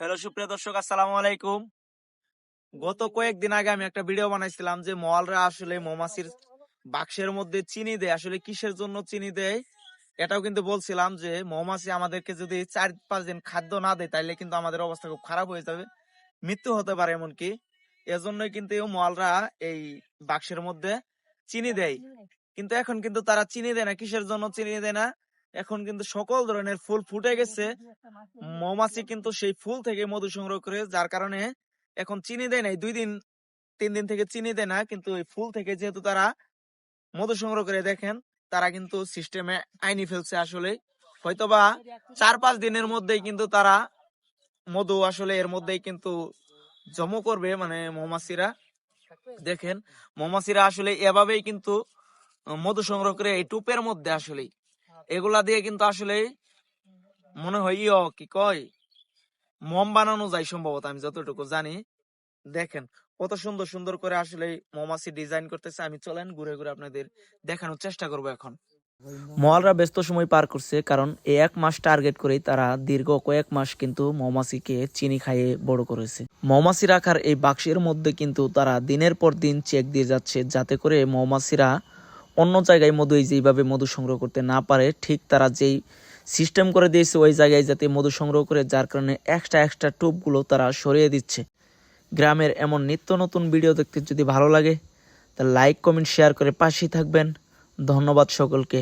Hello সুপ্রিয় দর্শক, আসসালামু আলাইকুম। গত কয়েকদিন আগে আমি একটা ভিডিও বানাইছিলাম যে মলরা আসলে মৌমাছির বাক্সের মধ্যে চিনি দেয়। আসলে কিসের জন্য চিনি দেয়? এটাও কিন্তু বলছিলাম যে মৌমাছি আমাদেরকে যদি চার পাঁচ দিন খাদ্য না দেয় তাহলে কিন্তু আমাদের অবস্থা খুব খারাপ হয়ে যাবে। মৃত্যু হতে পারে এমনকি। এজন্যই কিন্তু মলরা এই বাক্সের মধ্যে চিনি দেয়। কিন্তু এখন কিন্তু তারা চিনি দেয় না। কিসের জন্য চিনি দেয় না? এখন কিন্তু সকল ধরনের ফুল ফুটে গেছে। মৌমাছি কিন্তু সেই ফুল থেকে মধু সংগ্রহ করে, যার কারণে এখন চিনি দেয় নাই। দুই দিন, তিন দিন থেকে চিনি দেয় না, কিন্তু ওই ফুল থেকে যেহেতু তারা মধু সংগ্রহ করে দেখেন, তারা কিন্তু সিস্টেমে আইনি ফেলছে আসলে হয়তোবা চার পাঁচ দিনের মধ্যেই কিন্তু তারা মধু আসলে এর মধ্যেই কিন্তু জমো করবে মানে মৌমাছিরা। দেখেন, মৌমাছিরা আসলে এভাবেই কিন্তু মধু সংগ্রহ করে এই টুপের মধ্যে আসলে এগুলা দিয়ে কিন্তু আসলে মনে হয়, ইয় কি কয়? মম বানানো যায় সম্ভবত আমি যতটুকু জানি। দেখেন, কত সুন্দর সুন্দর করে আসলে মৌমাছি ডিজাইন করতেছে। আমি চলেন ঘুরে ঘুরে আপনাদের দেখানোর চেষ্টা করব এখন। মহলরা ব্যস্ত সময় পার করছে কারণ এই এক মাস টার্গেট করেই তারা দীর্ঘ কয়েক মাস কিন্তু মৌমাছিকে চিনি খাইয়ে বড় করেছে। মৌমাছি রাখার এই বাক্সের মধ্যে কিন্তু তারা দিনের পর দিন চেক দিয়ে যাচ্ছে যাতে করে মৌমাছিরা অন্য জায়গায় মধু এই যেভাবে মধু সংগ্রহ করতে না পারে, ঠিক তারা যেই সিস্টেম করে দিয়েছে ওই জায়গায় যাতে মধু সংগ্রহ করে, যার কারণে এক্সট্রা এক্সট্রা টোপগুলো তারা সরিয়ে দিচ্ছে। গ্রামের এমন নিত্য নতুন ভিডিও দেখতে যদি ভালো লাগে তা লাইক কমেন্ট শেয়ার করে পাশেই থাকবেন। ধন্যবাদ সকলকে।